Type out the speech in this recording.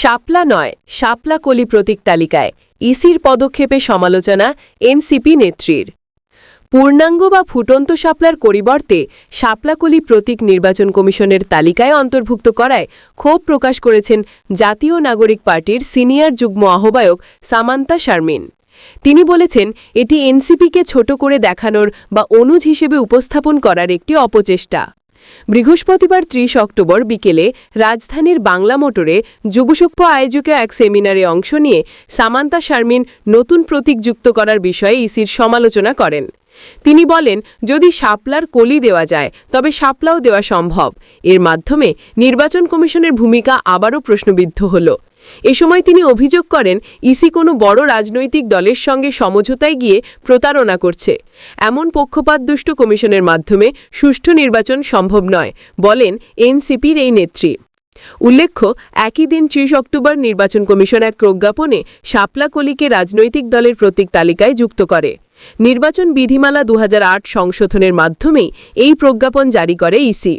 শাপলা নয়, শাপলা কলি প্রতীক তালিকায়। ইসির পদক্ষেপে সমালোচনা এনসিপি নেত্রীর। পূর্ণাঙ্গ বা ফুটন্ত শাপলার পরিবর্তে শাপলাকলি প্রতীক নির্বাচন কমিশনের তালিকায় অন্তর্ভুক্ত করায় ক্ষোভ প্রকাশ করেছেন জাতীয় নাগরিক পার্টির সিনিয়র যুগ্ম আহ্বায়ক সামান্তা শারমিন। তিনি বলেছেন, এটি এনসিপিকে ছোট করে দেখানোর বা অনুজ হিসেবে উপস্থাপন করার একটি অপচেষ্টা। বৃহস্পতিবার ত্রিশ অক্টোবর বিকেলে রাজধানীর বাংলা মোটরে যুগসুক্ষ আয়োজকে এক সেমিনারে অংশ নিয়ে সামান্তা শারমিন নতুন প্রতীক যুক্ত করার বিষয়ে ইসির সমালোচনা করেন। তিনি বলেন, যদি শাপলার কলি দেওয়া যায়, তবে শাপলাও দেওয়া সম্ভব। এর মাধ্যমে নির্বাচন কমিশনের ভূমিকা আবারও প্রশ্নবিদ্ধ হল। এ সময় তিনি অভিযোগ করেন, ইসি কোনো বড় রাজনৈতিক দলের সঙ্গে সমঝোতায় গিয়ে প্রতারণা করছে। এমন পক্ষপাতদুষ্ট কমিশনের মাধ্যমে সুষ্ঠু নির্বাচন সম্ভব নয়। বলেন এনসিপির এই নেত্রী। উল্লেখ্য, একই দিন ত্রিশ অক্টোবর নির্বাচন কমিশন এক প্রজ্ঞাপনে শাপলা কলিকে রাজনৈতিক দলের প্রতীক তালিকায় যুক্ত করে। নির্বাচন বিধিমালা দু হাজার আট সংশোধনের মাধ্যমে এই প্রজ্ঞাপন জারি করে ইসি।